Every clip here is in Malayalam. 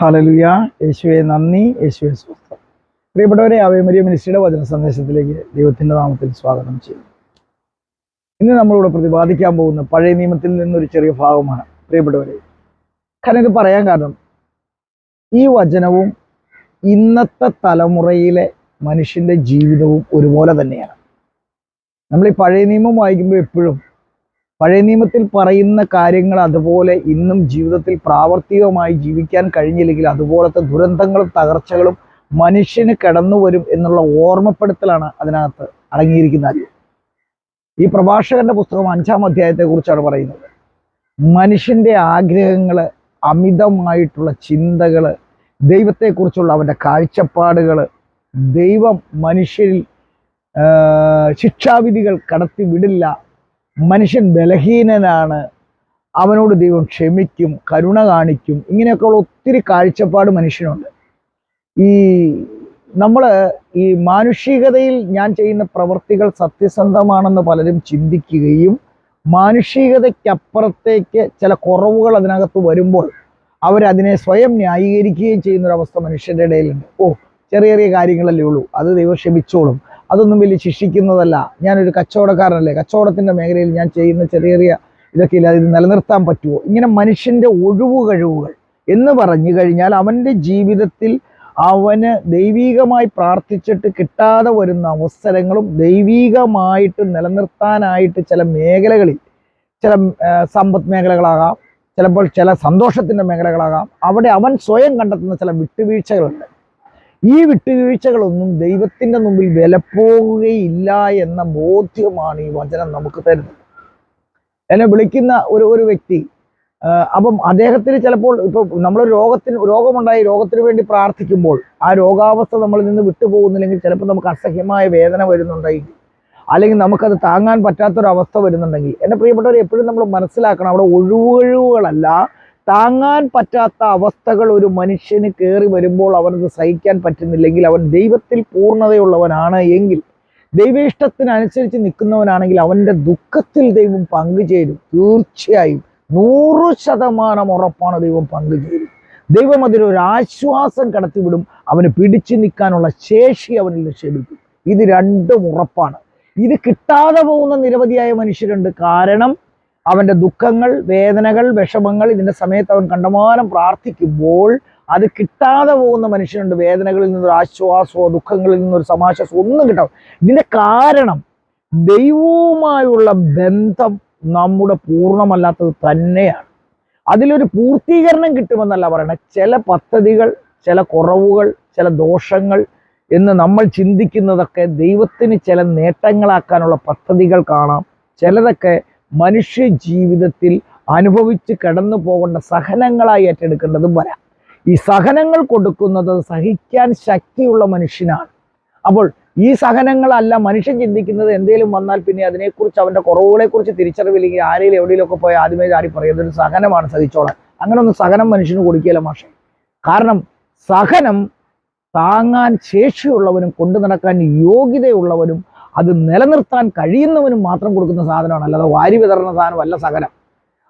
ഹലലുയ. യേശുവെ നന്ദി. യേശുവെ സ്വസ്ഥം. പ്രിയപ്പെട്ടവരെ അവയമരിയ മിനിസ്ട്രിയുടെ വചന സന്ദേശത്തിലേക്ക് ദൈവത്തിന്റെ നാമത്തിൽ സ്വാഗതം ചെയ്യുന്നു. ഇന്ന് നമ്മളിവിടെ പ്രതിപാദിക്കാൻ പോകുന്ന പഴയ നിയമത്തിൽ നിന്നൊരു ചെറിയ ഭാഗമാണ്. പ്രിയപ്പെട്ടവരെ കാരണം ഇത് പറയാൻ കാരണം ഈ വചനവും ഇന്നത്തെ തലമുറയിലെ മനുഷ്യന്റെ ജീവിതവും ഒരുപോലെ തന്നെയാണ്. നമ്മൾ ഈ പഴയ നിയമം വായിക്കുമ്പോൾ എപ്പോഴും പഴയ നിയമത്തിൽ പറയുന്ന കാര്യങ്ങൾ അതുപോലെ ഇന്നും ജീവിതത്തിൽ പ്രാവർത്തികമായി ജീവിക്കാൻ കഴിഞ്ഞില്ലെങ്കിൽ അതുപോലത്തെ ദുരന്തങ്ങളും തകർച്ചകളും മനുഷ്യന് കടന്നു വരും എന്നുള്ള ഓർമ്മപ്പെടുത്തലാണ് അതിനകത്ത് അടങ്ങിയിരിക്കുന്നത്. ഈ പ്രഭാഷകന്റെ പുസ്തകം അഞ്ചാം അധ്യായത്തെക്കുറിച്ചാണ് പറയുന്നത്. മനുഷ്യന്റെ ആഗ്രഹങ്ങൾ അമിതമായിട്ടുള്ള ചിന്തകൾ ദൈവത്തെക്കുറിച്ചുള്ള അവന്റെ കാഴ്ചപ്പാടുകൾ ദൈവം മനുഷ്യരിൽ ശിക്ഷാവിധികൾ കടത്തി വിടില്ല മനുഷ്യൻ ബലഹീനനാണ്. അവനോട് ദൈവം ക്ഷമിക്കും കരുണ കാണിക്കും. ഇങ്ങനെയൊക്കെയുള്ള ഒത്തിരി കാഴ്ചപ്പാട് മനുഷ്യനുണ്ട്. ഈ നമ്മൾ ഈ മാനുഷികതയിൽ ഞാൻ ചെയ്യുന്ന പ്രവൃത്തികൾ സത്യസന്ധമാണെന്ന് പലരും ചിന്തിക്കുകയും മാനുഷികതയ്ക്കപ്പുറത്തേക്ക് ചില കുറവുകൾ അതിനകത്ത് വരുമ്പോൾ അവരതിനെ സ്വയം ന്യായീകരിക്കുകയും ചെയ്യുന്നൊരവസ്ഥ മനുഷ്യരുടെ ഇടയിലുണ്ട്. ഓ ചെറിയ ചെറിയ കാര്യങ്ങളല്ലേ ഉള്ളൂ. അത് ദൈവം ക്ഷമിച്ചോളും. അതൊന്നും വലിയ ശിക്ഷിക്കുന്നതല്ല. ഞാനൊരു കച്ചവടക്കാരനല്ലേ. കച്ചവടത്തിന്റെ മേഖലയിൽ ഞാൻ ചെയ്യുന്ന ചെറിയ ചെറിയ ഇതൊക്കെ ഇല്ല. ഇത് നിലനിർത്താൻ പറ്റുമോ ഇങ്ങനെ മനുഷ്യന്റെ ഒഴിവു കഴിവുകൾ എന്ന് പറഞ്ഞു കഴിഞ്ഞാൽ അവന്റെ ജീവിതത്തിൽ അവന് ദൈവീകമായി പ്രാർത്ഥിച്ചിട്ട് കിട്ടാതെ വരുന്ന അവസരങ്ങളും ദൈവീകമായിട്ട് നിലനിർത്താനായിട്ട് ചില മേഖലകളിൽ ചില സമ്പദ് മേഖലകളാകാം ചിലപ്പോൾ ചില സന്തോഷത്തിന്റെ മേഖലകളാകാം. അവിടെ അവൻ സ്വയം കണ്ടെത്തുന്ന ചില വിട്ടുവീഴ്ചകളുണ്ട്. ഈ വിട്ടുവീഴ്ചകളൊന്നും ദൈവത്തിന്റെ മുമ്പിൽ വിലപ്പോവുകയില്ല എന്ന ബോധ്യമാണ് ഈ വചനം നമുക്ക് തരുന്നത്. എന്നെ വിളിക്കുന്ന ഒരു ഒരു വ്യക്തി അപ്പം അദ്ദേഹത്തിന് ചിലപ്പോൾ ഇപ്പൊ നമ്മൾ രോഗത്തിന് രോഗമുണ്ടായി രോഗത്തിന് വേണ്ടി പ്രാർത്ഥിക്കുമ്പോൾ ആ രോഗാവസ്ഥ നമ്മളിൽ നിന്ന് വിട്ടുപോകുന്നില്ലെങ്കിൽ ചിലപ്പോൾ നമുക്ക് അസഹ്യമായ വേദന വരുന്നുണ്ടെങ്കിൽ അല്ലെങ്കിൽ നമുക്കത് താങ്ങാൻ പറ്റാത്തൊരവസ്ഥ വരുന്നുണ്ടെങ്കിൽ. എന്റെ പ്രിയപ്പെട്ടവർ എപ്പോഴും നമ്മൾ മനസ്സിലാക്കണം അവിടെ ഒഴിവുകഴിവുകളല്ല താങ്ങാൻ പറ്റാത്ത അവസ്ഥകൾ ഒരു മനുഷ്യന് കയറി വരുമ്പോൾ അവനത് സഹിക്കാൻ പറ്റുന്നില്ലെങ്കിൽ അവൻ ദൈവത്തിൽ പൂർണതയുള്ളവനാണ് എങ്കിൽ ദൈവേഷ്ടത്തിനനുസരിച്ച് നിൽക്കുന്നവനാണെങ്കിൽ അവന്റെ ദുഃഖത്തിൽ ദൈവം പങ്കുചേരും. തീർച്ചയായും നൂറ് ശതമാനം ഉറപ്പാണ് ദൈവം പങ്കുചേരും. ദൈവം അതിനൊരു ആശ്വാസം കടത്തിവിടും. അവന് പിടിച്ചു നിൽക്കാനുള്ള ശേഷി അവനിൽ നിക്ഷേപിക്കും. ഇത് രണ്ടും ഉറപ്പാണ്. ഇത് കിട്ടാതെ പോകുന്ന നിരവധിയായ മനുഷ്യരുണ്ട്. കാരണം അവന്റെ ദുഃഖങ്ങൾ വേദനകൾ വിഷമങ്ങൾ ഇതിന്റെ സമയത്ത് അവൻ കണ്ടമാനം പ്രാർത്ഥിക്കുമ്പോൾ അത് കിട്ടാതെ പോകുന്ന മനുഷ്യനുണ്ട്. വേദനകളിൽ നിന്നൊരു ആശ്വാസമോ ദുഃഖങ്ങളിൽ നിന്നൊരു സമാശ്വാസമോ ഒന്നും കിട്ടാം ഇതിന്റെ കാരണം ദൈവവുമായുള്ള ബന്ധം നമ്മുടെ പൂർണമല്ലാത്തത് തന്നെയാണ്. അതിലൊരു പൂർത്തീകരണം കിട്ടുമെന്നല്ല പറയണത് ചില പദ്ധതികൾ ചില കുറവുകൾ ചില ദോഷങ്ങൾ എന്ന് നമ്മൾ ചിന്തിക്കുന്നതൊക്കെ ദൈവത്തിന് ചില നേട്ടങ്ങളാക്കാനുള്ള പദ്ധതികൾ കാണാം. ചിലതൊക്കെ മനുഷ്യ ജീവിതത്തിൽ അനുഭവിച്ച് കടന്നു പോകേണ്ട സഹനങ്ങളായി ഏറ്റെടുക്കേണ്ടതും വരാം. ഈ സഹനങ്ങൾ കൊടുക്കുന്നത് സഹിക്കാൻ ശക്തിയുള്ള മനുഷ്യനാണ്. അപ്പോൾ ഈ സഹനങ്ങളല്ല മനുഷ്യൻ ചിന്തിക്കുന്നത് എന്തെങ്കിലും വന്നാൽ പിന്നെ അതിനെക്കുറിച്ച് അവന്റെ കുറവുകളെ കുറിച്ച് തിരിച്ചറിവില്ലെങ്കിൽ ആരെങ്കിലും എവിടെയെങ്കിലുമൊക്കെ പോയി ആദ്യമേ ചാടി പറയും ഒരു സഹനമാണ് സഹിച്ചോളാൻ. അങ്ങനെ ഒന്നും സഹനം മനുഷ്യന് കൊടുക്കുകയില്ല മാഷെ. കാരണം സഹനം താങ്ങാൻ ശേഷിയുള്ളവനും കൊണ്ടു നടക്കാൻ യോഗ്യതയുള്ളവനും അത് നിലനിർത്താൻ കഴിയുന്നവനും മാത്രം കൊടുക്കുന്ന സാധനമാണ്. അല്ലാതെ വാരി വിതരണ സാധനമല്ല സകലം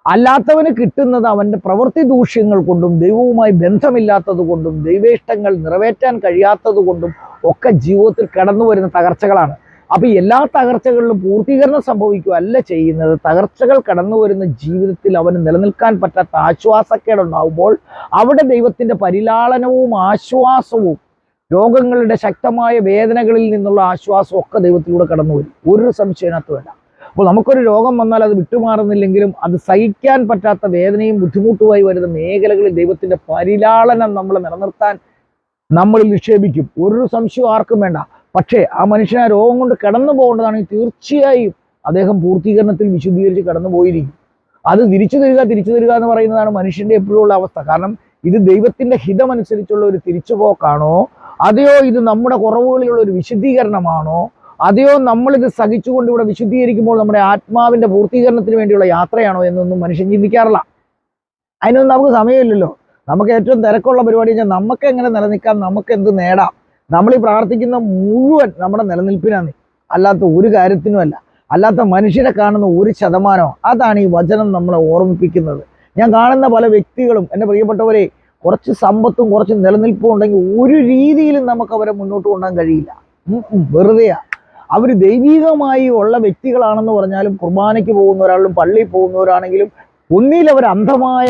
അല്ലാത്തവന് കിട്ടുന്നത് അവന്റെ പ്രവൃത്തി ദൂഷ്യങ്ങൾ കൊണ്ടും ദൈവവുമായി ബന്ധമില്ലാത്തത് കൊണ്ടും ദൈവേഷ്ടങ്ങൾ നിറവേറ്റാൻ കഴിയാത്തത് കൊണ്ടും ഒക്കെ ജീവിതത്തിൽ കടന്നു വരുന്ന തകർച്ചകളാണ്. അപ്പൊ എല്ലാ തകർച്ചകളിലും പൂർത്തീകരണം സംഭവിക്കുകയല്ല ചെയ്യുന്നത്. തകർച്ചകൾ കടന്നു വരുന്ന ജീവിതത്തിൽ അവന് നിലനിൽക്കാൻ പറ്റാത്ത ആശ്വാസക്കേടുണ്ടാവുമ്പോൾ അവിടെ ദൈവത്തിന്റെ പരിലാളനവും ആശ്വാസവും രോഗങ്ങളുടെ ശക്തമായ വേദനകളിൽ നിന്നുള്ള ആശ്വാസം ഒക്കെ ദൈവത്തിലൂടെ കടന്നു വരും. ഒരു സംശയത്തിനകത്ത് വേണ്ട. അപ്പോൾ നമുക്കൊരു രോഗം വന്നാൽ അത് വിട്ടുമാറുന്നില്ലെങ്കിലും അത് സഹിക്കാൻ പറ്റാത്ത വേദനയും ബുദ്ധിമുട്ടുമായി വരുന്ന മേഖലകളിൽ ദൈവത്തിന്റെ പരിലാളനം നമ്മളെ നിലനിർത്താൻ നമ്മൾ നിക്ഷേപിക്കും. ഒരു സംശയവും ആർക്കും വേണ്ട. പക്ഷേ ആ മനുഷ്യൻ ആ രോഗം കൊണ്ട് കടന്നു പോകേണ്ടതാണെങ്കിൽ തീർച്ചയായും അദ്ദേഹം പൂർത്തീകരണത്തിൽ വിശുദ്ധീകരിച്ച് കടന്നു പോയിരിക്കും. അത് തിരിച്ചു തരിക തിരിച്ചു തരിക എന്ന് പറയുന്നതാണ് മനുഷ്യന്റെ എപ്പോഴുള്ള അവസ്ഥ. കാരണം ഇത് ദൈവത്തിന്റെ ഹിതമനുസരിച്ചുള്ള ഒരു തിരിച്ചുപോക്കാണോ അതെയോ ഇത് നമ്മുടെ കുറവുകളിലുള്ള ഒരു വിശുദ്ധീകരണമാണോ? അതെയോ നമ്മളിത് സഹിച്ചുകൊണ്ട് ഇവിടെ വിശുദ്ധീകരിക്കുമ്പോൾ നമ്മുടെ ആത്മാവിന്റെ പൂർത്തീകരണത്തിന് വേണ്ടിയുള്ള യാത്രയാണോ എന്നൊന്നും മനുഷ്യൻ ചിന്തിക്കാറില്ല. അതിനൊന്നും നമുക്ക് സമയമില്ലല്ലോ. നമുക്ക് ഏറ്റവും തിരക്കുള്ള പരിപാടി വെച്ചാൽ നമുക്ക് എങ്ങനെ നിലനിൽക്കാം നമുക്ക് എന്ത് നേടാം. നമ്മൾ ഈ പ്രാർത്ഥിക്കുന്ന മുഴുവൻ നമ്മുടെ നിലനിൽപ്പിനാണ്. അല്ലാത്ത ഒരു കാര്യത്തിനുമല്ല അല്ലാത്ത മനുഷ്യരെ കാണുന്ന ഒരു ശതമാനമോ അതാണ് ഈ വചനം നമ്മളെ ഓർമ്മിപ്പിക്കുന്നത്. ഞാൻ കാണുന്ന പല വ്യക്തികളും എന്റെ പ്രിയപ്പെട്ടവരെ കുറച്ച് സമ്പത്തും കുറച്ച് നിലനിൽപ്പും ഉണ്ടെങ്കിൽ ഒരു രീതിയിലും നമുക്ക് അവരെ മുന്നോട്ട് കൊണ്ടുപോകാൻ കഴിയില്ല. വെറുതെയാ. അവർ ദൈവികമായി ഉള്ള വ്യക്തികളാണെന്ന് പറഞ്ഞാലും കുർബാനയ്ക്ക് പോകുന്ന ഒരാളും പള്ളിയിൽ പോകുന്നവരാണെങ്കിലും ഒന്നിൽ അവർ അന്ധമായ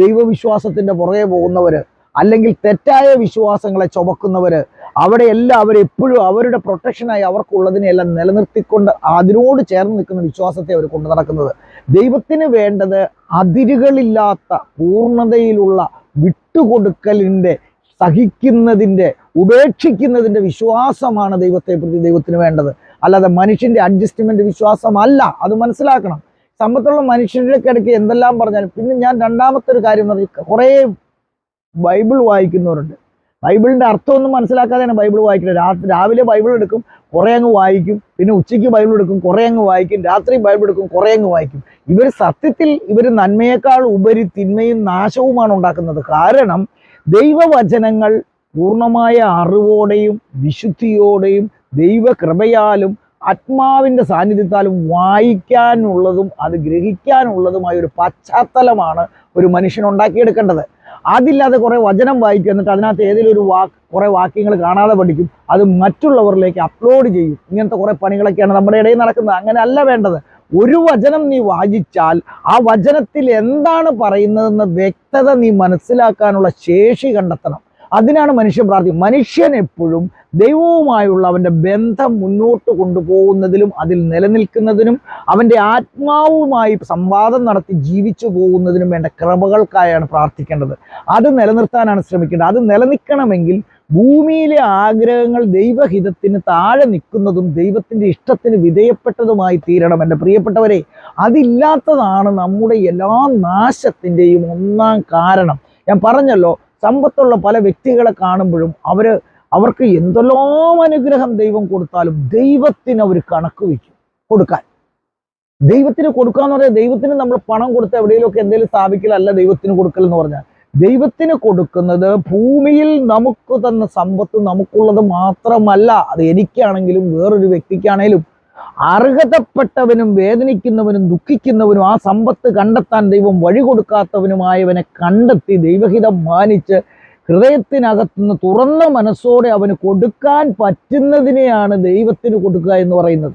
ദൈവവിശ്വാസത്തിന്റെ പുറകെ പോകുന്നവർ അല്ലെങ്കിൽ തെറ്റായ വിശ്വാസങ്ങളെ ചുമക്കുന്നവർ അവിടെയെല്ലാം അവരെപ്പോഴും അവരുടെ പ്രൊട്ടക്ഷനായി അവർക്കുള്ളതിനെല്ലാം നിലനിർത്തിക്കൊണ്ട് അതിനോട് ചേർന്ന് നിൽക്കുന്ന വിശ്വാസത്തെ അവർ കൊണ്ടു നടക്കുന്നത്. ദൈവത്തിന് വേണ്ടത് അതിരുകളില്ലാത്ത പൂർണതയിലുള്ള വിട്ടുകൊടുക്കലിന്റെ സഹിക്കുന്നതിന്റെ ഉപേക്ഷിക്കുന്നതിന്റെ വിശ്വാസമാണ് ദൈവത്തെ പ്രതി ദൈവത്തിന് വേണ്ടത്. അല്ലാതെ മനുഷ്യന്റെ അഡ്ജസ്റ്റ്മെന്റ് വിശ്വാസമല്ല. അത് മനസ്സിലാക്കണം. സമ്പത്തുള്ള മനുഷ്യരുടെ ഇടയ്ക്ക് എന്തെല്ലാം പറഞ്ഞാലും പിന്നെ ഞാൻ രണ്ടാമത്തെ ഒരു കാര്യം പറഞ്ഞു കുറേ ബൈബിൾ വായിക്കുന്നവരുണ്ട്. ബൈബിളിന്റെ അർത്ഥമൊന്നും മനസ്സിലാക്കാതെയാണ് ബൈബിൾ വായിക്കുന്നത്. രാവിലെ ബൈബിൾ എടുക്കും കുറേ അങ്ങ് വായിക്കും. പിന്നെ ഉച്ചയ്ക്ക് ബൈബിൾ എടുക്കും കുറേ അങ്ങ് വായിക്കും. രാത്രി ബൈബിൾ എടുക്കും കുറേ അങ്ങ് വായിക്കും. ഇവർ സത്യത്തിൽ ഇവർ നന്മയേക്കാൾ ഉപരി തിന്മയും നാശവുമാണ് ഉണ്ടാക്കുന്നത്. കാരണം ദൈവവചനങ്ങൾ പൂർണമായ അറിവോടെയും വിശുദ്ധിയോടെയും ദൈവകൃപയാലും ആത്മാവിന്റെ സാന്നിധ്യത്താലും വായിക്കാനുള്ളതും അത് ഗ്രഹിക്കാനുള്ളതുമായ ഒരു പശ്ചാത്തലമാണ് ഒരു മനുഷ്യൻ ഉണ്ടാക്കിയെടുക്കേണ്ടത്. അതില്ലാതെ കുറേ വചനം വായിക്കും എന്നിട്ട് അതിനകത്ത് ഏതെങ്കിലും ഒരു വാക്ക് കുറേ വാക്യങ്ങൾ കാണാതെ പഠിക്കും. അത് മറ്റുള്ളവരിലേക്ക് അപ്ലോഡ് ചെയ്യും. ഇങ്ങനത്തെ കുറേ പണികളൊക്കെയാണ് നമ്മുടെ ഇടയിൽ നടക്കുന്നത്. അങ്ങനെ അല്ല വേണ്ടത്. ഒരു വചനം നീ വായിച്ചാൽ ആ വചനത്തിൽ എന്താണ് പറയുന്നതെന്ന് വ്യക്തത നീ മനസ്സിലാക്കാനുള്ള ശേഷി കണ്ടെത്തണം. അതിനാണ് മനുഷ്യൻ പ്രാർത്ഥിക്കുന്നത് മനുഷ്യൻ എപ്പോഴും ദൈവവുമായുള്ള അവന്റെ ബന്ധം മുന്നോട്ട് കൊണ്ടുപോകുന്നതിലും അതിൽ നിലനിൽക്കുന്നതിനും അവന്റെ ആത്മാവുമായി സംവാദം നടത്തി ജീവിച്ചു പോകുന്നതിനും വേണ്ട ക്രമകൾക്കായാണ് പ്രാർത്ഥിക്കേണ്ടത്. അത് നിലനിർത്താനാണ് ശ്രമിക്കേണ്ടത്. അത് നിലനിൽക്കണമെങ്കിൽ ഭൂമിയിലെ ആഗ്രഹങ്ങൾ ദൈവഹിതത്തിന് താഴെ നിൽക്കുന്നതും ദൈവത്തിന്റെ ഇഷ്ടത്തിന് വിധേയപ്പെട്ടതുമായി തീരണം. എന്റെ പ്രിയപ്പെട്ടവരെ അതില്ലാത്തതാണ് നമ്മുടെ എല്ലാ നാശത്തിന്റെയും ഒന്നാം കാരണം. ഞാൻ പറഞ്ഞല്ലോ സമ്പത്തുള്ള പല വ്യക്തികളെ കാണുമ്പോഴും അവർ അവർക്ക് എന്തെല്ലാം അനുഗ്രഹം ദൈവം കൊടുത്താലും ദൈവത്തിന് അവർ കണക്ക് വയ്ക്കും കൊടുക്കാൻ. ദൈവത്തിന് കൊടുക്കുക എന്ന് പറഞ്ഞാൽ ദൈവത്തിന് നമ്മൾ പണം കൊടുത്ത് എവിടെയെങ്കിലുമൊക്കെ എന്തെങ്കിലും സ്ഥാപിക്കലല്ല ദൈവത്തിന് കൊടുക്കൽ എന്ന് പറഞ്ഞാൽ. ദൈവത്തിന് കൊടുക്കുന്നത് ഭൂമിയിൽ നമുക്ക് തന്ന സമ്പത്ത് നമുക്കുള്ളത് മാത്രമല്ല. അത് എനിക്കാണെങ്കിലും വേറൊരു വ്യക്തിക്കാണേലും അർഹതപ്പെട്ടവനും വേദനിക്കുന്നവനും ദുഃഖിക്കുന്നവനും ആ സമ്പത്ത് കണ്ടെത്താൻ ദൈവം വഴി കൊടുക്കാത്തവനുമായവനെ കണ്ടെത്തി ദൈവഹിതം മാനിച്ച് ഹൃദയത്തിനകത്തുനിന്ന് തുറന്ന മനസ്സോടെ അവന് കൊടുക്കാൻ പറ്റുന്നതിനെയാണ് ദൈവത്തിന് കൊടുക്കുക എന്ന് പറയുന്നത്.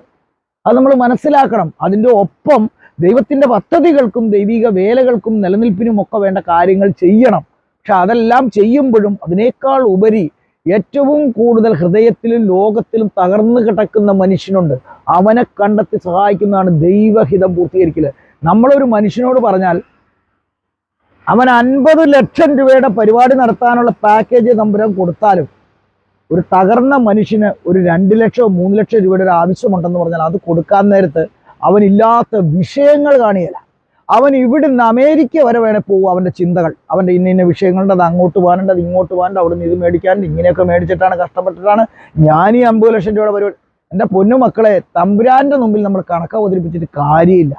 അത് നമ്മൾ മനസ്സിലാക്കണം. അതിന്റെ ഒപ്പം ദൈവത്തിന്റെ പദ്ധതികൾക്കും ദൈവിക വേലകൾക്കും നിലനിൽപ്പിനും ഒക്കെ വേണ്ട കാര്യങ്ങൾ ചെയ്യണം. പക്ഷെ അതെല്ലാം ചെയ്യുമ്പോഴും അതിനേക്കാൾ ഉപരി ഏറ്റവും കൂടുതൽ ഹൃദയത്തിലും ലോകത്തിലും തകർന്നു കിടക്കുന്ന മനുഷ്യനുണ്ട്. അവനെ കണ്ടെത്തി സഹായിക്കുന്നതാണ് ദൈവഹിതം പൂർത്തീകരിക്കൽ. നമ്മളൊരു മനുഷ്യനോട് പറഞ്ഞാൽ അവൻ അൻപത് ലക്ഷം രൂപയുടെ പരിപാടി നടത്താനുള്ള പാക്കേജ് തമ്പുരാൻ കൊടുത്താലും ഒരു തകർന്ന മനുഷ്യന് ഒരു രണ്ട് ലക്ഷമോ മൂന്ന് ലക്ഷം രൂപയുടെ ഒരു ആവശ്യമുണ്ടെന്ന് പറഞ്ഞാൽ അത് കൊടുക്കാൻ നേരത്ത് അവനില്ലാത്ത വിഷയങ്ങൾ കാണിയല്ല. അവൻ ഇവിടുന്ന് അമേരിക്ക വരെ വേണേ പോകും അവന്റെ ചിന്തകൾ. അവന്റെ ഇന്ന ഇന്ന വിഷയങ്ങളുണ്ട് അത് അങ്ങോട്ട് പോകാനുണ്ട് ഇങ്ങോട്ട് പോകാനുണ്ട് അവിടുന്ന് ഇത് മേടിക്കാനുണ്ട് ഇങ്ങനെയൊക്കെ മേടിച്ചിട്ടാണ് കഷ്ടപ്പെട്ടിട്ടാണ് ഞാൻ ഈ അമ്പത് ലക്ഷം രൂപയുടെ പരിപാടി. എന്റെ പൊന്നു മക്കളെ തമ്പുരാന്റെ മുമ്പിൽ നമ്മൾ കണക്ക് അവതരിപ്പിച്ചിട്ട് കാര്യമില്ല.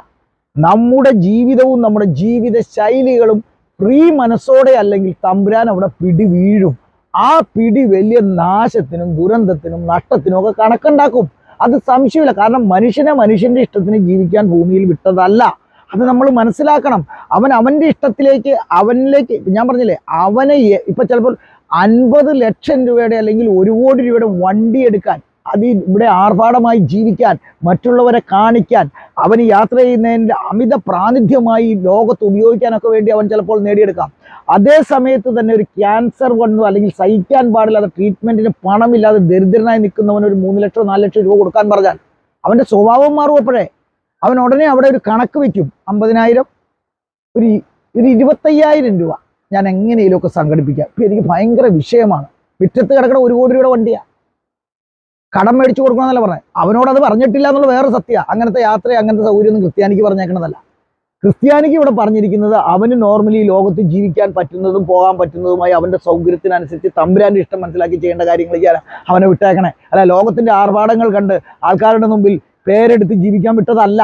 നമ്മുടെ ജീവിതവും നമ്മുടെ ജീവിത ശൈലികളും ഫ്രീ മനസ്സോടെ അല്ലെങ്കിൽ തമ്പുരാൻ അവിടെ പിടി വീഴും ആ പിടി വലിയ നാശത്തിനും ദുരന്തത്തിനും നഷ്ടത്തിനും ഒക്കെ കണക്കുണ്ടാക്കും. അത് സംശയമില്ല. കാരണം മനുഷ്യനെ മനുഷ്യന്റെ ഇഷ്ടത്തിന് ജീവിക്കാൻ ഭൂമിയിൽ വിട്ടതല്ല. അത് നമ്മൾ മനസ്സിലാക്കണം. അവൻ അവന്റെ ഇഷ്ടത്തിലേക്ക് അവനിലേക്ക് ഞാൻ പറഞ്ഞില്ലേ അവനെ ഇപ്പം ചിലപ്പോൾ അൻപത് ലക്ഷം രൂപയുടെ അല്ലെങ്കിൽ ഒരു കോടി രൂപയുടെ വണ്ടി എടുക്കാൻ അത് ഇവിടെ ആർഭാടമായി ജീവിക്കാൻ മറ്റുള്ളവരെ കാണിക്കാൻ അവന് യാത്ര ചെയ്യുന്നതിന്റെ അമിത പ്രാതിഥ്യമായി ലോകത്ത് ഉപയോഗിക്കാനൊക്കെ വേണ്ടി അവൻ ചിലപ്പോൾ നേടിയെടുക്കാം. അതേ സമയത്ത് തന്നെ ഒരു ക്യാൻസർ വന്നു അല്ലെങ്കിൽ സഹിക്കാൻ പാടില്ലാതെ ട്രീറ്റ്മെന്റിന് പണമില്ലാതെ ദരിദ്രനായി നിൽക്കുന്നവന് ഒരു മൂന്ന് ലക്ഷം നാല് ലക്ഷം രൂപ കൊടുക്കാൻ പറഞ്ഞാൽ അവന്റെ സ്വഭാവം മാറും അവൻ ഉടനെ അവിടെ ഒരു കണക്ക് വെക്കും. അമ്പതിനായിരം. ഒരു ഒരു ഇരുപത്തയ്യായിരം രൂപ. ഞാൻ എങ്ങനെയെങ്കിലുമൊക്കെ സംഘടിപ്പിക്കാം. ഇപ്പൊ എനിക്ക് ഭയങ്കര വിഷയമാണ്. മുറ്റത്ത് കിടക്കണ ഒരു കോടി രൂപയുടെ വണ്ടിയാ. കടം മേടിച്ചു കൊടുക്കണമെന്നല്ല പറഞ്ഞത്. അവനോട് അത് പറഞ്ഞിട്ടില്ല എന്നുള്ള വേറെ സത്യ അങ്ങനത്തെ യാത്ര അങ്ങനത്തെ സൗകര്യം ഒന്നും ക്രിസ്ത്യാനിക്ക് പറഞ്ഞേക്കണതല്ല. ക്രിസ്ത്യാനിക്ക് ഇവിടെ പറഞ്ഞിരിക്കുന്നത് അവന് നോർമലി ലോകത്ത് ജീവിക്കാൻ പറ്റുന്നതും പോകാൻ പറ്റുന്നതുമായി അവന്റെ സൗകര്യത്തിനനുസരിച്ച് തമ്പുരാന്റെ ഇഷ്ടം മനസ്സിലാക്കി ചെയ്യേണ്ട കാര്യങ്ങൾ ചെയ്യാൻ അവനെ വിട്ടേക്കണേ. അല്ല ലോകത്തിന്റെ ആർഭാടങ്ങൾ കണ്ട് ആൾക്കാരുടെ മുമ്പിൽ പേരെടുത്ത് ജീവിക്കാൻ വിട്ടതല്ല.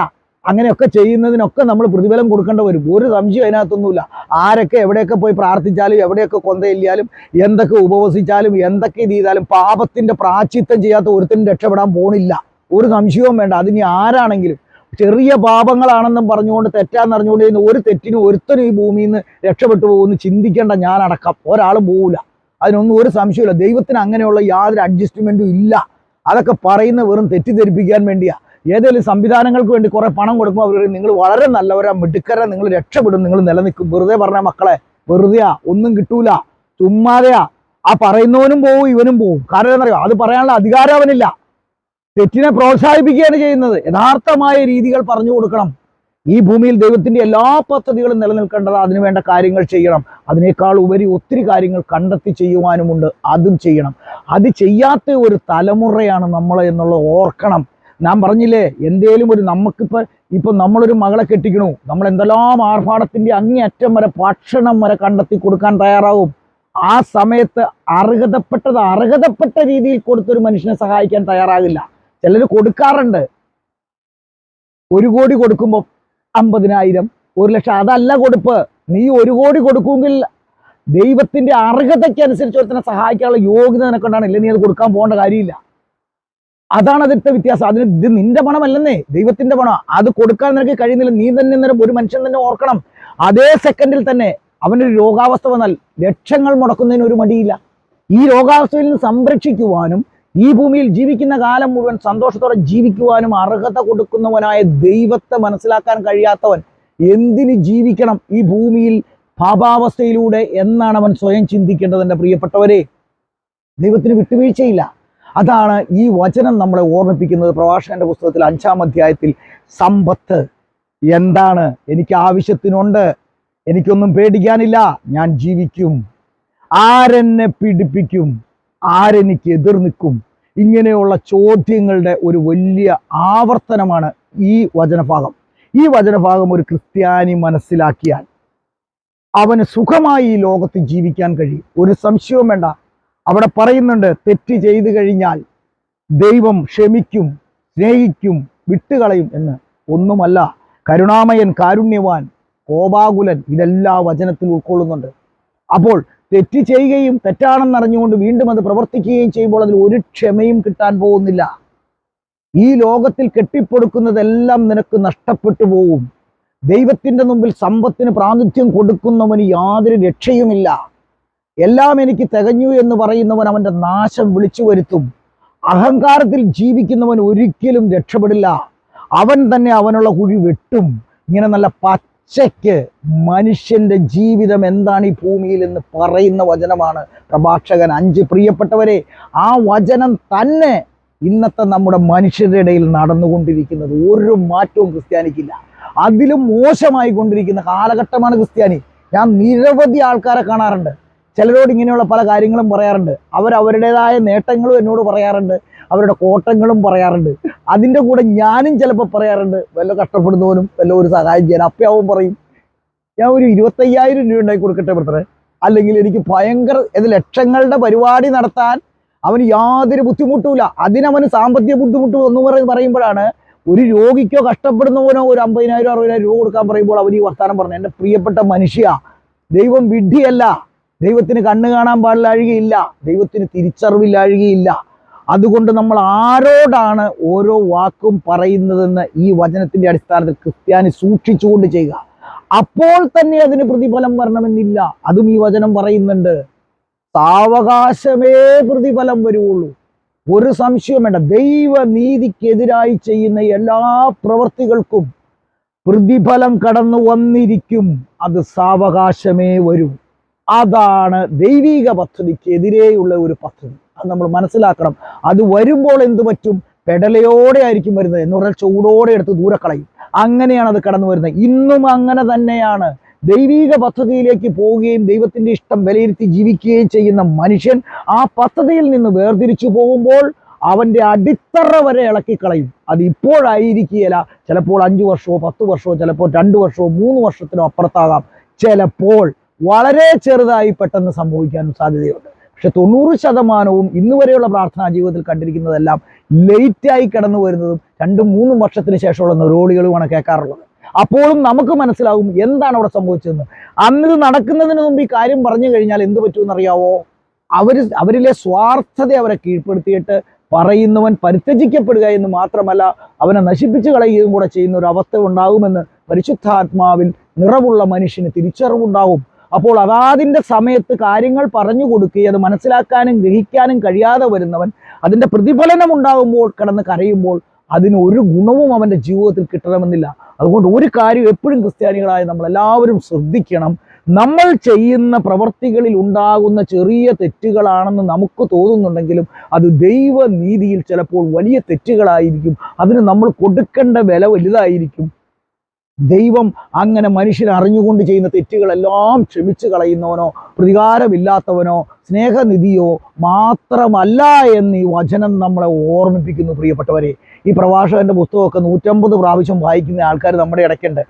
അങ്ങനെയൊക്കെ ചെയ്യുന്നതിനൊക്കെ നമ്മൾ പ്രതിഫലം കൊടുക്കേണ്ട വരും ഒരു സംശയം അതിനകത്തൊന്നുമില്ല. ആരൊക്കെ എവിടെയൊക്കെ പോയി പ്രാർത്ഥിച്ചാലും എവിടെയൊക്കെ കൊന്തയില്ലാലും എന്തൊക്കെ ഉപവസിച്ചാലും എന്തൊക്കെ ചെയ്താലും പാപത്തിന്റെ പ്രാച്ചിത്വം ചെയ്യാത്ത ഒരുത്തിനും രക്ഷപ്പെടാൻ പോണില്ല. ഒരു സംശയവും വേണ്ട. അതിനി ആരാണെങ്കിലും ചെറിയ പാപങ്ങളാണെന്നും പറഞ്ഞുകൊണ്ട് തെറ്റാന്ന് അറിഞ്ഞുകൊണ്ട് ചെയ്യുന്ന ഒരു തെറ്റിനും ഒരുത്തനും ഈ ഭൂമിയിൽ നിന്ന് രക്ഷപ്പെട്ടു പോകുമെന്ന് ചിന്തിക്കേണ്ട ഞാനടക്കം. ഒരാളും പോവില്ല അതിനൊന്നും ഒരു സംശയമില്ല ദൈവത്തിന് അങ്ങനെയുള്ള യാതൊരു അഡ്ജസ്റ്റ്മെന്റും ഇല്ല. അതൊക്കെ പറയുന്ന വെറും തെറ്റിദ്ധരിപ്പിക്കാൻ വേണ്ടിയാ. ഏതെങ്കിലും സംവിധാനങ്ങൾക്ക് വേണ്ടി കുറെ പണം കൊടുക്കുമ്പോൾ അവർ നിങ്ങൾ വളരെ നല്ലവരാ മിടുക്കരാ നിങ്ങൾ രക്ഷപ്പെടും നിങ്ങൾ നിലനിൽക്കും. വെറുതെ പറഞ്ഞ മക്കളെ വെറുതെയാ ഒന്നും കിട്ടൂല ചുമ്മാതെയാ. ആ പറയുന്നവനും പോവും ഇവനും പോവും. കാരണം എന്നറിയോ അത് പറയാനുള്ള അധികാരം അവനില്ല. തെറ്റിനെ പ്രോത്സാഹിപ്പിക്കുകയാണ് ചെയ്യുന്നത്. യഥാർത്ഥമായ രീതികൾ പറഞ്ഞു കൊടുക്കണം. ഈ ഭൂമിയിൽ ദൈവത്തിന്റെ എല്ലാ പദ്ധതികളും നിലനിൽക്കേണ്ടത് അതിനു വേണ്ട കാര്യങ്ങൾ ചെയ്യണം. അതിനേക്കാൾ ഉപരി ഒത്തിരി കാര്യങ്ങൾ കണ്ടെത്തി ചെയ്യുവാനുമുണ്ട്. അതും ചെയ്യണം. അത് ചെയ്യാത്ത ഒരു തലമുറയാണ് നമ്മൾ എന്നുള്ളത് ഓർക്കണം. ഞാൻ പറഞ്ഞില്ലേ എന്തേലും ഒരു നമുക്കിപ്പോൾ ഇപ്പം നമ്മളൊരു മകളെ കെട്ടിക്കണു. നമ്മൾ എന്തെല്ലാം ആർഭാടത്തിന്റെ അങ്ങേയറ്റം വരെ ഭക്ഷണം വരെ കണ്ടെത്തി കൊടുക്കാൻ തയ്യാറാവും. ആ സമയത്ത് അർഹതപ്പെട്ടത് അർഹതപ്പെട്ട രീതിയിൽ കൊടുത്തൊരു മനുഷ്യനെ സഹായിക്കാൻ തയ്യാറാകില്ല. ചിലർ കൊടുക്കാറുണ്ട്. ഒരു കോടി കൊടുക്കുമ്പോൾ അമ്പതിനായിരം ഒരു ലക്ഷം അതല്ല കൊടുപ്പ്. നീ ഒരു കോടി കൊടുക്കുമെങ്കിൽ ദൈവത്തിന്റെ അർഹതയ്ക്കനുസരിച്ച് ഒരുത്തനെ സഹായിക്കാനുള്ള യോഗ്യത നിനക്കൊണ്ടാണ് ഇല്ലെങ്കിൽ നീ അത് കൊടുക്കാൻ പോകേണ്ട കാര്യമില്ല. അതാണ് അതിന്റെ വ്യത്യാസം. അതിന് ഇത് നിന്റെ പണമല്ലെന്നേ ദൈവത്തിന്റെ പണം അത് കൊടുക്കാൻ നിനക്ക് കഴിയുന്നില്ല. നീ തന്നെ അന്നേരം ഒരു മനുഷ്യൻ തന്നെ ഓർക്കണം. അതേ സെക്കൻഡിൽ തന്നെ അവനൊരു രോഗാവസ്ഥ വന്നാൽ ലക്ഷങ്ങൾ മുടക്കുന്നതിന് ഒരു മടിയില്ല. ഈ രോഗാവസ്ഥയിൽ നിന്ന് സംരക്ഷിക്കുവാനും ഈ ഭൂമിയിൽ ജീവിക്കുന്ന കാലം മുഴുവൻ സന്തോഷത്തോടെ ജീവിക്കുവാനും അർഹത കൊടുക്കുന്നവനായ ദൈവത്തെ മനസ്സിലാക്കാൻ കഴിയാത്തവൻ എന്തിന് ജീവിക്കണം ഈ ഭൂമിയിൽ പാപാവസ്ഥയിലൂടെ എന്നാണ് അവൻ സ്വയം ചിന്തിക്കേണ്ടത് എന്റെ പ്രിയപ്പെട്ടവരെ. ദൈവത്തിന് വിട്ടുവീഴ്ചയില്ല. അതാണ് ഈ വചനം നമ്മളെ ഓർമ്മിപ്പിക്കുന്നത് പ്രഭാഷകന്റെ പുസ്തകത്തിൽ അഞ്ചാം അധ്യായത്തിൽ. സമ്പത്ത് എന്താണ്? എനിക്ക് ആവശ്യത്തിനുണ്ട്. എനിക്കൊന്നും പേടിക്കാനില്ല. ഞാൻ ജീവിക്കും. ആരെന്നെ പീഡിപ്പിക്കും? ആരെനിക്ക് എതിർ നിൽക്കും? ഇങ്ങനെയുള്ള ചോദ്യങ്ങളുടെ ഒരു വലിയ ആവർത്തനമാണ് ഈ വചനഭാഗം. ഈ വചനഭാഗം ഒരു ക്രിസ്ത്യാനി മനസ്സിലാക്കിയാൽ അവന് സുഖമായി ഈ ലോകത്ത് ജീവിക്കാൻ കഴിയും. ഒരു സംശയവും വേണ്ട. അവിടെ പറയുന്നുണ്ട് തെറ്റ് ചെയ്തു കഴിഞ്ഞാൽ ദൈവം ക്ഷമിക്കും സ്നേഹിക്കും വിട്ടുകളയും എന്ന്. ഒന്നുമല്ല കരുണാമയൻ കാരുണ്യവാൻ കോപാകുലൻ ഇതെല്ലാ വചനത്തിൽ ഉൾക്കൊള്ളുന്നുണ്ട്. അപ്പോൾ തെറ്റ് ചെയ്യുകയും തെറ്റാണെന്ന് അറിഞ്ഞുകൊണ്ട് വീണ്ടും അത് പ്രവർത്തിക്കുകയും ചെയ്യുമ്പോൾ അതിൽ ഒരു ക്ഷമയും കിട്ടാൻ പോകുന്നില്ല. ഈ ലോകത്തിൽ കെട്ടിപ്പൊടുക്കുന്നതെല്ലാം നിനക്ക് നഷ്ടപ്പെട്ടു പോകും ദൈവത്തിന്റെ മുമ്പിൽ സമ്പത്തിന് പ്രാതിനിധ്യം കൊടുക്കുന്നവന് യാതൊരു രക്ഷയുമില്ല. എല്ലാം എനിക്ക് തികഞ്ഞു എന്ന് പറയുന്നവൻ അവന്റെ നാശം വിളിച്ചു വരുത്തും. അഹങ്കാരത്തിൽ ജീവിക്കുന്നവൻ ഒരിക്കലും രക്ഷപ്പെടില്ല. അവൻ തന്നെ അവനുള്ള കുഴി വെട്ടും. ഇങ്ങനെ നല്ല പച്ചയ്ക്ക് മനുഷ്യന്റെ ജീവിതം എന്താണ് ഈ ഭൂമിയിൽ എന്ന് പറയുന്ന വചനമാണ് പ്രഭാഷകൻ. അഞ്ച് പ്രിയപ്പെട്ടവരെ ആ വചനം തന്നെ ഇന്നത്തെ നമ്മുടെ മനുഷ്യരുടെ ഇടയിൽ നടന്നുകൊണ്ടിരിക്കുന്നത്. ഒരു മാറ്റവും ക്രിസ്ത്യാനിക്കില്ല. അതിലും മോശമായി കൊണ്ടിരിക്കുന്ന കാലഘട്ടമാണ് ക്രിസ്ത്യാനി. ഞാൻ നിരവധി ആൾക്കാരെ കാണാറുണ്ട്. ചിലരോട് ഇങ്ങനെയുള്ള പല കാര്യങ്ങളും പറയാറുണ്ട്. അവർ അവരുടേതായ നേട്ടങ്ങളും എന്നോട് പറയാറുണ്ട്. അവരുടെ കോട്ടങ്ങളും പറയാറുണ്ട്. അതിന്റെ കൂടെ ഞാനും ചിലപ്പോൾ പറയാറുണ്ട് വല്ല കഷ്ടപ്പെടുന്നവനും വല്ല ഒരു സഹായം ചെയ്യാൻ അപ്പയാവും പറയും ഞാൻ ഒരു ഇരുപത്തയ്യായിരം രൂപ ഉണ്ടായി കൊടുക്കട്ടെ ബ്രദറെ അല്ലെങ്കിൽ എനിക്ക് ഭയങ്കര ഇത് ലക്ഷങ്ങളുടെ പരിപാടി നടത്താൻ അവന് യാതൊരു ബുദ്ധിമുട്ടുമില്ല അതിനവന് സാമ്പത്തിക ബുദ്ധിമുട്ട് എന്ന് പറയുന്ന പറയുമ്പോഴാണ് ഒരു രോഗിക്കോ കഷ്ടപ്പെടുന്നവനോ ഒരു അമ്പതിനായിരം അറുപതിനായിരം രൂപ കൊടുക്കാൻ പറയുമ്പോൾ അവൻ ഈ വർത്താനം പറഞ്ഞു എന്റെ പ്രിയപ്പെട്ട മനുഷ്യ ദൈവം വിഡ്ഢിയല്ല. ദൈവത്തിന് കണ്ണ് കാണാൻ പാടില്ലാഴുകയില്ല ദൈവത്തിന് തിരിച്ചറിവില്ലാഴുകയില്ല അതുകൊണ്ട് നമ്മൾ ആരോടാണ് ഓരോ വാക്കും പറയുന്നതെന്ന് ഈ വചനത്തിന്റെ അടിസ്ഥാനത്തിൽ ക്രിസ്ത്യാനി സൂക്ഷിച്ചുകൊണ്ട് ചെയ്യുക. അപ്പോൾ തന്നെ അതിന് പ്രതിഫലം വരണമെന്നില്ല. അതും ഈ വചനം പറയുന്നുണ്ട്. സാവകാശമേ പ്രതിഫലം വരുവുള്ളൂ. ഒരു സംശയം വേണ്ട. ദൈവ ദൈവനീതിക്കെതിരായി ചെയ്യുന്ന എല്ലാ പ്രവൃത്തികൾക്കും പ്രതിഫലം കടന്നു വന്നിരിക്കും. അത് സാവകാശമേ വരൂ. അതാണ് ദൈവിക പദ്ധതിക്കെതിരെയുള്ള ഒരു പദ്ധതി. അത് നമ്മൾ മനസ്സിലാക്കണം. അത് വരുമ്പോൾ എന്ത് പറ്റും? പെടലയോടെ ആയിരിക്കും വരുന്നത്. എന്ന് പറഞ്ഞാൽ ചൂടോടെ എടുത്ത് ദൂരെ കളയും. അങ്ങനെയാണ് അത് കടന്നു വരുന്നത്. ഇന്നും അങ്ങനെ തന്നെയാണ്. ദൈവീക പദ്ധതിയിലേക്ക് പോവുകയും ദൈവത്തിന്റെ ഇഷ്ടം വിലയിരുത്തി ജീവിക്കുകയും ചെയ്യുന്ന മനുഷ്യൻ ആ പദ്ധതിയിൽ നിന്ന് വേർതിരിച്ചു പോകുമ്പോൾ അവന്റെ അടിത്തറ വരെ ഇളക്കിക്കളയും അത് ഇപ്പോഴായിരിക്കുകയില്ല. ചിലപ്പോൾ അഞ്ചു വർഷമോ പത്ത് വർഷമോ ചിലപ്പോൾ രണ്ട് വർഷമോ മൂന്ന് വർഷത്തിനോ അപ്പുറത്താകാം. ചിലപ്പോൾ വളരെ ചെറുതായി പെട്ടെന്ന് സംഭവിക്കാനും സാധ്യതയുണ്ട്. പക്ഷെ തൊണ്ണൂറ് ശതമാനവും ഇന്ന് വരെയുള്ള പ്രാർത്ഥനാ ജീവിതത്തിൽ കണ്ടിരിക്കുന്നതെല്ലാം ലേറ്റായി കടന്നു വരുന്നതും രണ്ടും മൂന്നും വർഷത്തിന് ശേഷമുള്ള നിറോളികളുമാണ് കേൾക്കാറുള്ളത്. അപ്പോഴും നമുക്ക് മനസ്സിലാകും എന്താണ് അവിടെ സംഭവിച്ചതെന്ന്. അന്നിത് നടക്കുന്നതിന് മുമ്പ് ഈ കാര്യം പറഞ്ഞു കഴിഞ്ഞാൽ എന്ത് പറ്റുമെന്നറിയാവോ അവർ അവരിലെ സ്വാർത്ഥത അവരെ കീഴ്പ്പെടുത്തിയിട്ട് പറയുന്നവൻ പരിത്യജിക്കപ്പെടുക എന്ന് മാത്രമല്ല അവനെ നശിപ്പിച്ചു കളയുകയും കൂടെ ചെയ്യുന്ന ഒരു അവസ്ഥ ഉണ്ടാകുമെന്ന് പരിശുദ്ധാത്മാവിൽ നിറവുള്ള മനുഷ്യന് തിരിച്ചറിവുണ്ടാകും അപ്പോൾ അതാതിന്റെ സമയത്ത് കാര്യങ്ങൾ പറഞ്ഞു കൊടുക്കുകയും അത് മനസ്സിലാക്കാനും ഗ്രഹിക്കാനും കഴിയാതെ വരുന്നവൻ അതിന്റെ പ്രതിഫലനം ഉണ്ടാകുമ്പോൾ കിടന്ന് കരയുമ്പോൾ അതിന് ഒരു ഗുണവും അവന്റെ ജീവിതത്തിൽ കിട്ടണമെന്നില്ല. അതുകൊണ്ട് ഒരു കാര്യം എപ്പോഴും ക്രിസ്ത്യാനികളായ നമ്മൾ എല്ലാവരും ശ്രദ്ധിക്കണം. നമ്മൾ ചെയ്യുന്ന പ്രവർത്തികളിൽ ഉണ്ടാകുന്ന ചെറിയ തെറ്റുകളാണെന്ന് നമുക്ക് തോന്നുന്നുണ്ടെങ്കിലും അത് ദൈവനീതിയിൽ ചിലപ്പോൾ വലിയ തെറ്റുകളായിരിക്കും. അതിന് നമ്മൾ കൊടുക്കേണ്ട വില വലുതായിരിക്കും. ദൈവം അങ്ങനെ മനുഷ്യൻ അറിഞ്ഞുകൊണ്ട് ചെയ്യുന്ന തെറ്റുകളെല്ലാം ക്ഷമിച്ചു കളയുന്നവനോ പ്രതികാരമില്ലാത്തവനോ സ്നേഹനിധിയോ മാത്രമല്ല എന്ന് ഈ വചനം നമ്മളെ ഓർമ്മിപ്പിക്കുന്നു പ്രിയപ്പെട്ടവരെ. ഈ പ്രഭാഷകന്റെ പുസ്തകമൊക്കെ നൂറ്റമ്പത് പ്രാവശ്യം വായിക്കുന്ന ആൾക്കാർ നമ്മുടെ ഇടയ്ക്കുണ്ട്.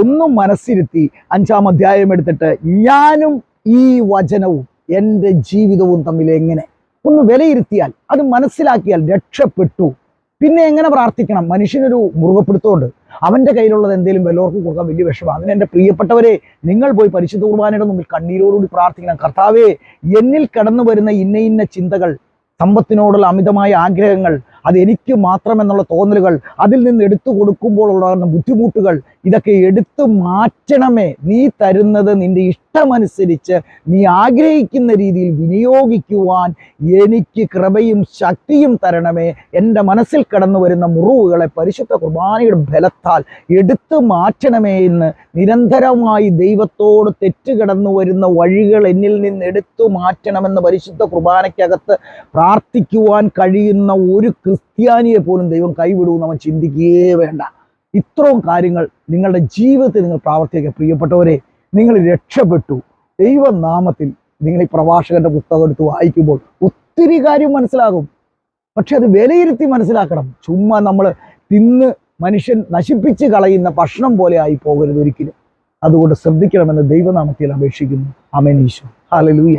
ഒന്നും മനസ്സിരുത്തി അഞ്ചാം അധ്യായം എടുത്തിട്ട് ഞാനും ഈ വചനവും എന്റെ ജീവിതവും തമ്മിൽ എങ്ങനെ? ഒന്ന് വിലയിരുത്തിയാൽ അത് മനസ്സിലാക്കിയാൽ രക്ഷപ്പെട്ടു. പിന്നെ എങ്ങനെ പ്രാർത്ഥിക്കണം? മനുഷ്യനൊരു മുറുകപ്പെടുത്തമുണ്ട്. അവന്റെ കയ്യിലുള്ളത് എന്തെങ്കിലും വെല്ലോർക്ക് കൊടുക്കാൻ വലിയ വിഷമം. അങ്ങനെ എന്റെ പ്രിയപ്പെട്ടവരെ നിങ്ങൾ പോയി പരിശുദ്ധ കുർബാനയുടെ മുമ്പിൽ കണ്ണീരോടുകൂടി പ്രാർത്ഥിക്കണം. കർത്താവേ എന്നിൽ കടന്നു വരുന്ന ഇന്ന ഇന്ന ചിന്തകൾ സമ്പത്തിനോടുള്ള അമിതമായ ആഗ്രഹങ്ങൾ അത് എനിക്ക് മാത്രമെന്നുള്ള തോന്നലുകൾ അതിൽ നിന്ന് എടുത്തു കൊടുക്കുമ്പോൾ ഉണ്ടാകുന്ന ബുദ്ധിമുട്ടുകൾ ഇതൊക്കെ എടുത്തു മാറ്റണമേ. നീ തരുന്നത് നിന്റെ ഇഷ്ടമനുസരിച്ച് നീ ആഗ്രഹിക്കുന്ന രീതിയിൽ വിനിയോഗിക്കുവാൻ എനിക്ക് കൃപയും ശക്തിയും തരണമേ. എന്റെ മനസ്സിൽ കടന്നു വരുന്ന മുറിവുകളെ പരിശുദ്ധ കുർബാനയുടെ ബലത്താൽ എടുത്തു മാറ്റണമേ എന്ന് നിരന്തരമായി ദൈവത്തോട് തെറ്റുകടന്നു വരുന്ന വഴികൾ എന്നിൽ നിന്ന് എടുത്തു മാറ്റണമെന്ന് പരിശുദ്ധ കുർബാനയ്ക്കകത്ത് പ്രാർത്ഥിക്കുവാൻ കഴിയുന്ന ഒരു ക്രിസ്ത്യാനിയെ പോലും ദൈവം കൈവിടുമെന്ന് അവൻ ചിന്തിക്കുകയേ വേണ്ട. ഇത്രയും കാര്യങ്ങൾ നിങ്ങളുടെ ജീവിതത്തിൽ നിങ്ങൾ പ്രാവർത്തിക്കുക പ്രിയപ്പെട്ടവരെ നിങ്ങൾ രക്ഷപ്പെട്ടു. ദൈവനാമത്തിൽ നിങ്ങൾ ഈ പ്രഭാഷകന്റെ പുസ്തകം എടുത്ത് വായിക്കുമ്പോൾ ഒത്തിരി കാര്യം മനസ്സിലാകും. പക്ഷെ അത് വിലയിരുത്തി മനസ്സിലാക്കണം. ചുമ്മാ നമ്മൾ തിന്ന് മനുഷ്യൻ നശിപ്പിച്ച് കളയുന്ന ഭക്ഷണം പോലെ ആയി പോകരുത് ഒരിക്കലും. അതുകൊണ്ട് ശ്രദ്ധിക്കണമെന്ന് ദൈവനാമത്തിൽ അപേക്ഷിക്കുന്നു. അമനീശു ഹാലലൂയ